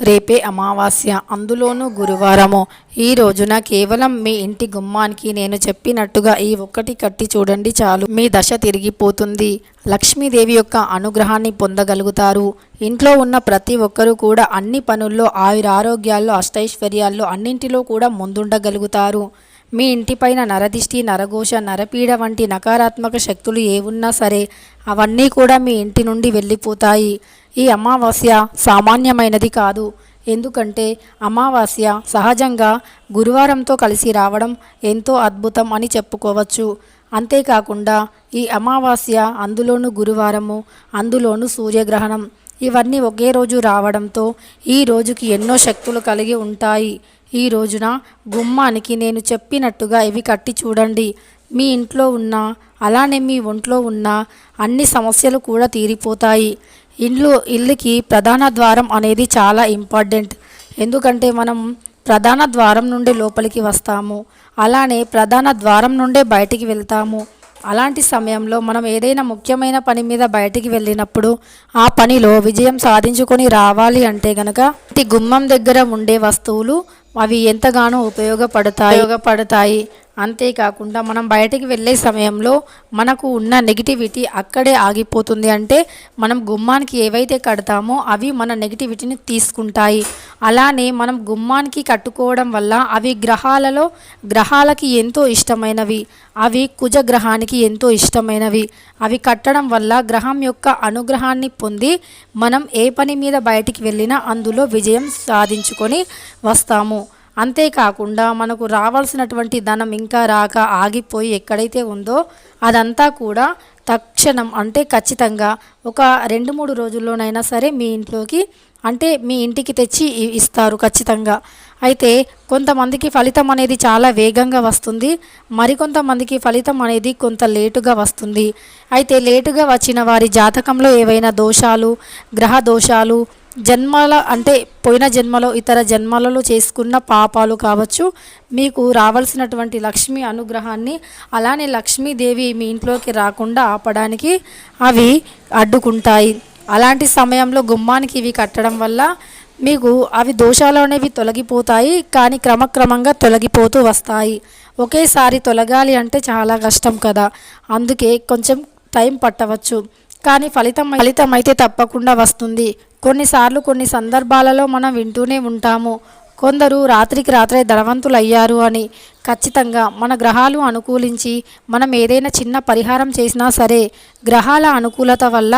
రేపే అమావాస్య. అందులోనూ గురువారము. ఈ రోజున కేవలం మీ ఇంటి గుమ్మానికి నేను చెప్పినట్టుగా ఈ ఒక్కటి కట్టి చూడండి చాలు. మీ దశ తిరిగిపోతుంది. లక్ష్మీదేవి యొక్క అనుగ్రహాన్ని పొందగలుగుతారు. ఇంట్లో ఉన్న ప్రతి ఒక్కరూ కూడా అన్ని పనుల్లో ఆయురారోగ్యాల్లో అష్టైశ్వర్యాల్లో అన్నింటిలో కూడా ముందుండగలుగుతారు. మీ ఇంటిపైన నరదిష్టి నరఘోష నరపీడ వంటి నకారాత్మక శక్తులు ఏవున్నా సరే అవన్నీ కూడా మీ ఇంటి నుండి వెళ్ళిపోతాయి. ఈ అమావాస్య సామాన్యమైనది కాదు. ఎందుకంటే అమావాస్య సహజంగా గురువారంతో కలిసి రావడం ఎంతో అద్భుతం అని చెప్పుకోవచ్చు. అంతేకాకుండా ఈ అమావాస్య అందులోనూ గురువారము అందులోనూ సూర్యగ్రహణం ఇవన్నీ ఒకే రోజు రావడంతో ఈ రోజుకి ఎన్నో శక్తులు కలిగి ఉంటాయి. ఈ రోజున గుమ్మానికి నేను చెప్పినట్టుగా ఇవి కట్టి చూడండి. మీ ఇంట్లో ఉన్న అలానే మీ ఒంట్లో ఉన్న అన్ని సమస్యలు కూడా తీరిపోతాయి. ఇల్లు ఇల్లుకి ప్రధాన ద్వారం అనేది చాలా ఇంపార్టెంట్. ఎందుకంటే మనం ప్రధాన ద్వారం నుండి లోపలికి వస్తాము. అలానే ప్రధాన ద్వారం నుండే బయటికి వెళ్తాము. అలాంటి సమయంలో మనం ఏదైనా ముఖ్యమైన పని మీద బయటికి వెళ్ళినప్పుడు ఆ పనిలో విజయం సాధించుకొని రావాలి అంటే గనక ఇంటి గుమ్మం దగ్గర ఉండే వస్తువులు అవి ఎంతగానో ఉపయోగపడతాయి. ఉపయోగపడతాయి. అంతేకాకుండా మనం బయటికి వెళ్ళే సమయంలో మనకు ఉన్న నెగిటివిటీ అక్కడే ఆగిపోతుంది. అంటే మనం గుమ్మానికి ఏవైతే కడతామో అవి మన నెగిటివిటీని తీసుకుంటాయి. అలానే మనం గుమ్మానికి కట్టుకోవడం వల్ల అవి గ్రహాలలో గ్రహాలకి ఎంతో ఇష్టమైనవి. అవి కుజ గ్రహానికి ఎంతో ఇష్టమైనవి. అవి కట్టడం వల్ల గ్రహం యొక్క అనుగ్రహాన్ని పొంది మనం ఏ పని మీద బయటికి వెళ్ళినా అందులో విజయం సాధించుకొని వస్తాము. అంతేకాకుండా మనకు రావాల్సినటువంటి ధనం ఇంకా రాక ఆగిపోయి ఎక్కడైతే ఉందో అదంతా కూడా తక్షణం అంటే ఖచ్చితంగా ఒక రెండు మూడు రోజుల్లోనైనా సరే మీ ఇంట్లోకి అంటే మీ ఇంటికి తెచ్చి ఇ- ఇస్తారు ఖచ్చితంగా. అయితే కొంతమందికి ఫలితం అనేది చాలా వేగంగా వస్తుంది. మరికొంతమందికి ఫలితం అనేది కొంత లేటుగా వస్తుంది. అయితే లేటుగా వచ్చిన వారి జాతకంలో ఏవైనా దోషాలు గ్రహ దోషాలు జన్మల అంటే పోయిన జన్మలో ఇతర జన్మలలో చేసుకున్న పాపాలు కావచ్చు. మీకు రావాల్సినటువంటి లక్ష్మి అనుగ్రహాన్ని అలానే లక్ష్మీదేవి మీ ఇంట్లోకి రాకుండా ఆపడానికి అవి అడ్డుకుంటాయి. అలాంటి సమయంలో గుమ్మానికి ఇవి కట్టడం వల్ల మీకు అవి దోషాలు అనేవి తొలగిపోతాయి కానీ క్రమక్రమంగా తొలగిపోతూ వస్తాయి. ఒకేసారి తొలగాలి అంటే చాలా కష్టం కదా. అందుకే కొంచెం టైం పట్టవచ్చు. కానీ ఫలితం ఫలితం అయితే తప్పకుండా వస్తుంది. కొన్నిసార్లు కొన్ని సందర్భాలలో మనం వింటూనే ఉంటాము. కొందరు రాత్రికి రాత్రే ధనవంతులు అయ్యారు అని ఖచ్చితంగా మన గ్రహాలు అనుకూలించి మనం ఏదైనా చిన్న పరిహారం చేసినా సరే గ్రహాల అనుకూలత వల్ల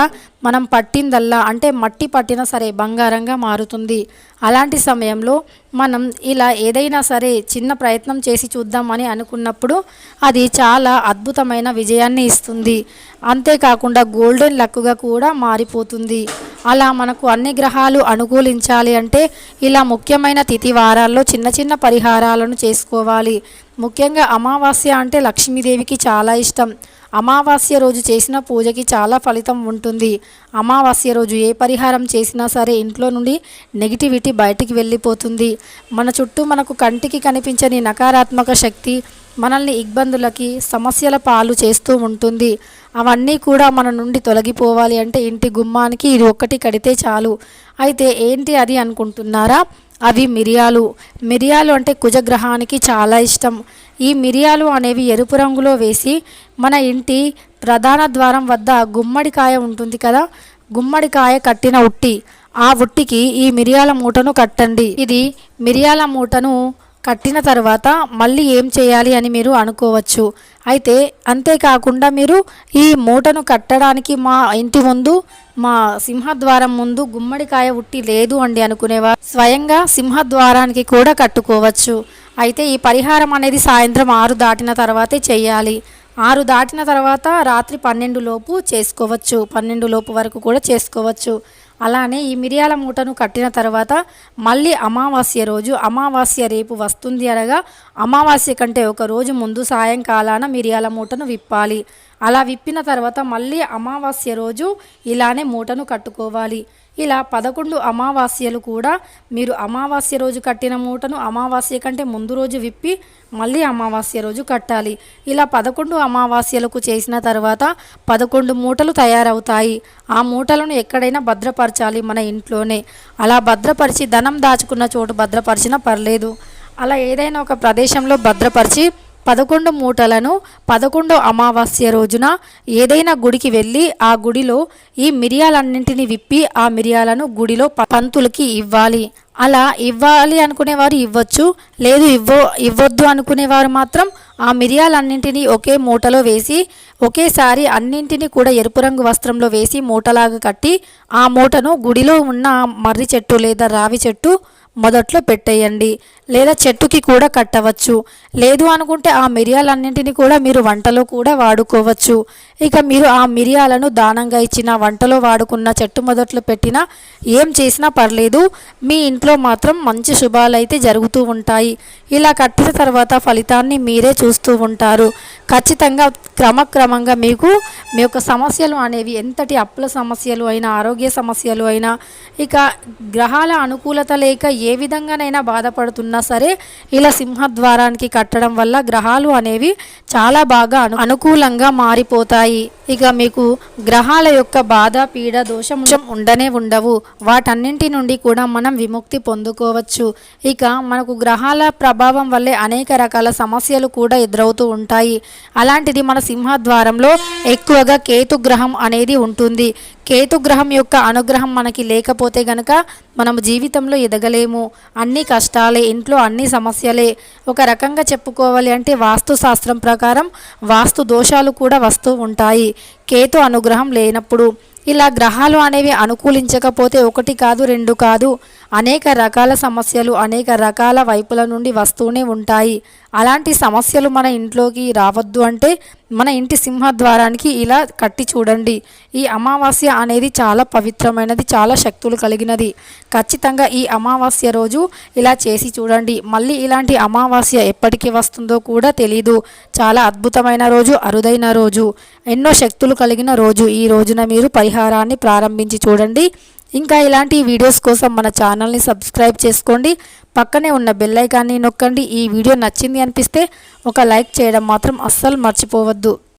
మనం పట్టిందల్లా అంటే మట్టి పట్టినా సరే బంగారంగా మారుతుంది. అలాంటి సమయంలో మనం ఇలా ఏదైనా సరే చిన్న ప్రయత్నం చేసి చూద్దామని అనుకున్నప్పుడు అది చాలా అద్భుతమైన విజయాన్ని ఇస్తుంది. అంతేకాకుండా గోల్డెన్ లక్కుగా కూడా మారిపోతుంది. అలా మనకు అన్ని గ్రహాలు అనుకూలించాలి అంటే ఇలా ముఖ్యమైన తిథి వారాల్లో చిన్న చిన్న పరిహారాలను చేసుకోవాలి. ముఖ్యంగా అమావాస్య అంటే లక్ష్మీదేవికి చాలా ఇష్టం. అమావాస్య రోజు చేసిన పూజకి చాలా ఫలితం ఉంటుంది. అమావాస్య రోజు ఏ పరిహారం చేసినా సరే ఇంట్లో నుండి నెగిటివిటీ బయటికి వెళ్ళిపోతుంది. మన చుట్టూ మనకు కంటికి కనిపించని నకారాత్మక శక్తి మనల్ని ఇబ్బందులకి సమస్యల పాలు చేస్తూ ఉంటుంది. అవన్నీ కూడా మన నుండి తొలగిపోవాలి అంటే ఇంటి గుమ్మానికి ఇది ఒక్కటి కడితే చాలు. అయితే ఏంటి అది అనుకుంటున్నారా? అవి మిరియాలు. మిరియాలు అంటే కుజగ్రహానికి చాలా ఇష్టం. ఈ మిరియాలు అనేవి ఎరుపు రంగులో వేసి మన ఇంటి ప్రధాన ద్వారం వద్ద గుమ్మడికాయ ఉంటుంది కదా గుమ్మడికాయ కట్టిన ఉట్టి. ఆ ఉట్టికి ఈ మిరియాల మూటను కట్టండి. ఇది మిరియాల మూటను కట్టిన తర్వాత మళ్ళీ ఏం చేయాలి అని మీరు అనుకోవచ్చు. అయితే అంతేకాకుండా మీరు ఈ మూటను కట్టడానికి మా ఇంటి ముందు మా సింహద్వారం ముందు గుమ్మడికాయ ఉట్టి లేదు అండి అనుకునేవారు. స్వయంగా సింహద్వారానికి కూడా కట్టుకోవచ్చు. అయితే ఈ పరిహారం అనేది సాయంత్రం ఆరు దాటిన తర్వాతే చేయాలి. ఆరు దాటిన తర్వాత రాత్రి పన్నెండు లోపు చేసుకోవచ్చు. పన్నెండు లోపు వరకు కూడా చేసుకోవచ్చు. అలానే ఈ మిరియాల మూటను కట్టిన తర్వాత మళ్ళీ అమావాస్య రోజు అమావాస్య రేపు వస్తుంది అనగా అమావాస్య కంటే ఒక రోజు ముందు సాయంకాలాన మిరియాల మూటను విప్పాలి. అలా విప్పిన తర్వాత మళ్ళీ అమావాస్య రోజు ఇలానే మూటను కట్టుకోవాలి. ఇలా పదకొండు అమావాస్యలు కూడా మీరు అమావాస్య రోజు కట్టిన మూటను అమావాస్య కంటే ముందు రోజు విప్పి మళ్ళీ అమావాస్య రోజు కట్టాలి. ఇలా పదకొండు అమావాస్యలకు చేసిన తర్వాత పదకొండు మూటలు తయారవుతాయి. ఆ మూటలను ఎక్కడైనా భద్రపరచాలి మన ఇంట్లోనే. అలా భద్రపరిచి ధనం దాచుకున్న చోటు భద్రపరిచినా పర్లేదు. అలా ఏదైనా ఒక ప్రదేశంలో భద్రపరిచి పదకొండు మూటలను పదకొండో అమావాస్య రోజున ఏదైనా గుడికి వెళ్ళి ఆ గుడిలో ఈ మిరియాలన్నింటినీ విప్పి ఆ మిరియాలను గుడిలో పంతులకి ఇవ్వాలి. అలా ఇవ్వాలి అనుకునేవారు ఇవ్వచ్చు లేదు ఇవ్వ ఇవ్వద్దు అనుకునేవారు మాత్రం ఆ మిరియాలన్నింటినీ ఒకే మూటలో వేసి ఒకేసారి అన్నింటినీ కూడా ఎరుపు రంగు వస్త్రంలో వేసి మూటలాగా కట్టి ఆ మూటను గుడిలో ఉన్న మర్రి చెట్టు లేదా రావి చెట్టు మొదట్లో పెట్టేయండి. లేదా చెట్టుకి కూడా కట్టవచ్చు. లేదు అనుకుంటే ఆ మిరియాలన్నింటినీ కూడా మీరు వంటలో కూడా వాడుకోవచ్చు. ఇక మీరు ఆ మిరియాలను దానంగా ఇచ్చిన వంటలో వాడుకున్న చెట్టు మొదట్లో పెట్టినా ఏం చేసినా పర్లేదు. మీ ఇంట్లో మాత్రం మంచి శుభాలైతే జరుగుతూ ఉంటాయి. ఇలా కట్టిన తర్వాత ఫలితాన్ని మీరే చూస్తూ ఉంటారు. ఖచ్చితంగా క్రమక్రమంగా మీకు మీ యొక్క సమస్యలు అనేవి ఎంతటి అప్పుల సమస్యలు అయినా ఆరోగ్య సమస్యలు అయినా ఇక గ్రహాల అనుకూలత లేక ఏ విధంగానైనా బాధపడుతున్నా సరే ఇలా సింహద్వారానికి కట్టడం వల్ల గ్రహాలు అనేవి చాలా బాగా అను అనుకూలంగా మారిపోతాయి. ఇక మీకు గ్రహాల యొక్క బాధ పీడ దోషం ఉండనే ఉండవు. వాటన్నింటి నుండి కూడా మనం విముక్తి పొందుకోవచ్చు. ఇక మనకు గ్రహాల ప్రభావం వల్లే అనేక రకాల సమస్యలు కూడా ఎదురవుతూ ఉంటాయి. అలాంటిది మన సింహద్వారంలో ఎక్కువగా కేతు గ్రహం అనేది ఉంటుంది. కేతు గ్రహం యొక్క అనుగ్రహం మనకి లేకపోతే గనక మనం జీవితంలో ఎదగలేము. అన్ని కష్టాలే ఇంట్లో అన్ని సమస్యలే. ఒక రకంగా చెప్పుకోవాలి అంటే వాస్తు శాస్త్రం ప్రకారం వాస్తు దోషాలు కూడా వస్తూ ఉంటాయి. కేతు అనుగ్రహం లేనప్పుడు ఇలా గ్రహాలు అనేవి అనుకూలించకపోతే ఒకటి కాదు రెండు కాదు అనేక రకాల సమస్యలు అనేక రకాల వైపుల నుండి వస్తూనే ఉంటాయి. అలాంటి సమస్యలు మన ఇంట్లోకి రావద్దు అంటే మన ఇంటి సింహద్వారానికి ఇలా కట్టి చూడండి. ఈ అమావాస్య అనేది చాలా పవిత్రమైనది చాలా శక్తులు కలిగినది. ఖచ్చితంగా ఈ అమావాస్య రోజు ఇలా చేసి చూడండి. మళ్ళీ ఇలాంటి అమావాస్య ఎప్పటికి వస్తుందో కూడా తెలీదు. చాలా అద్భుతమైన రోజు అరుదైన రోజు. ఎన్నో శక్తులు కలిగిన రోజు. ఈ రోజున మీరు పరిహారాన్ని ప్రారంభించి చూడండి. ఇంకా ఇలాంటి వీడియోస్ కోసం మన ఛానల్ని సబ్స్క్రైబ్ చేసుకోండి. పక్కనే ఉన్న బెల్ ఐకాన్ని నొక్కండి. ఈ వీడియో నచ్చింది అనిపిస్తే ఒక లైక్ చేయడం మాత్రం అస్సలు మర్చిపోవద్దు.